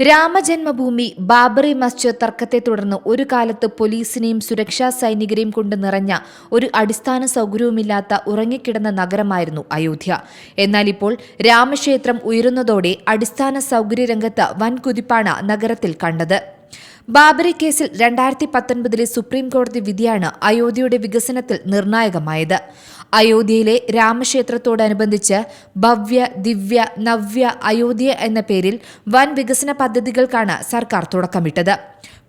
രാമജന്മഭൂമി ബാബറി മസ്ജിദ് തർക്കത്തെ തുടർന്ന് ഒരു കാലത്ത് പോലീസിനെയും സുരക്ഷാ സൈനികരെയും കൊണ്ട് നിറഞ്ഞ ഒരു അടിസ്ഥാന സൗകര്യവുമില്ലാത്ത ഉറങ്ങിക്കിടന്ന നഗരമായിരുന്നു അയോധ്യ. എന്നാൽ ഇപ്പോൾ രാമക്ഷേത്രം ഉയരുന്നതോടെ അടിസ്ഥാന സൗകര്യ രംഗത്ത് വൻ കുതിപ്പാണ് നഗരത്തിൽ കണ്ടത്. ബാബറി കേസിൽ രണ്ടായിരത്തി പത്തൊൻപതിലെ സുപ്രീം കോടതി വിധിയാണ് അയോധ്യയുടെ വികസനത്തിൽ നിർണായകമായത്. അയോധ്യയിലെ രാമക്ഷേത്രത്തോടനുബന്ധിച്ച് ഭവ്യ ദിവ്യ നവ്യ അയോധ്യ എന്ന പേരിൽ വൻ വികസന പദ്ധതികൾക്കാണ് സർക്കാർ തുടക്കമിട്ടത്.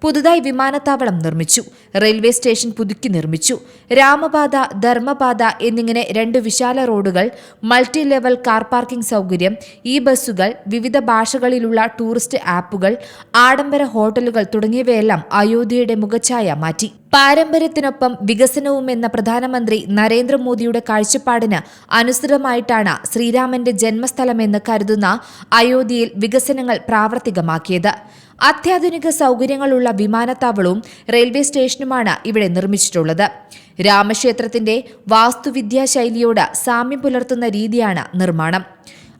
പുതുതായി വിമാനത്താവളം നിർമ്മിച്ചു. റെയിൽവേ സ്റ്റേഷൻ പുതുക്കി നിർമ്മിച്ചു. രാമപാത ധർമ്മപാത എന്നിങ്ങനെ രണ്ട് വിശാല റോഡുകൾ മൾട്ടി ലെവൽ കാർ പാർക്കിംഗ് സൗകര്യം ഈ ബസ്സുകൾ വിവിധ ഭാഷകളിലുള്ള ടൂറിസ്റ്റ് ആപ്പുകൾ ആഡംബര ഹോട്ടലുകൾ തുടങ്ങിയവയെല്ലാം അയോധ്യയുടെ മുഖഛായ മാറ്റി. പാരമ്പര്യത്തിനൊപ്പം വികസനവും എന്ന പ്രധാനമന്ത്രി നരേന്ദ്രമോദിയുടെ കാഴ്ചപ്പാടിന് അനുസൃതമായിട്ടാണ് ശ്രീരാമന്റെ ജന്മസ്ഥലമെന്ന് കരുതുന്ന അയോധ്യയിൽ വികസനങ്ങൾ പ്രാവർത്തികമാക്കിയത്. അത്യാധുനിക സൗകര്യങ്ങളുള്ള വിമാനത്താവളവും റെയിൽവേ സ്റ്റേഷനുമാണ് ഇവിടെ നിർമ്മിച്ചിട്ടുള്ളത്. രാമക്ഷേത്രത്തിന്റെ വാസ്തുവിദ്യാ ശൈലിയോട് സാമ്യം പുലർത്തുന്ന രീതിയാണ് നിർമ്മാണം.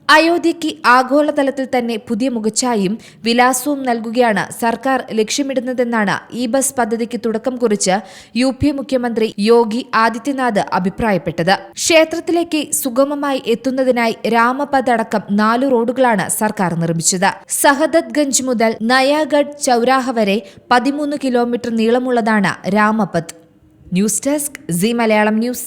അയോധ്യയ്ക്ക് ആഗോളതലത്തിൽ തന്നെ പുതിയ മുഖച്ഛായും വിലാസവും നൽകുകയാണ് സർക്കാർ ലക്ഷ്യമിടുന്നതെന്നാണ് ഇ ബസ് പദ്ധതിക്ക് തുടക്കം കുറിച്ച് യു പി മുഖ്യമന്ത്രി യോഗി ആദിത്യനാഥ് അഭിപ്രായപ്പെട്ടത്. ക്ഷേത്രത്തിലേക്ക് സുഗമമായി എത്തുന്നതിനായി രാമപദ് അടക്കം നാലു റോഡുകളാണ് സർക്കാർ നിർമ്മിച്ചത്. സഹദത്ഗഞ്ച് മുതൽ നയാഗഡ് ചൌരാഹ വരെ പതിമൂന്ന് kilometre നീളമുള്ളതാണ് Ramapath news desk C Malayalam news.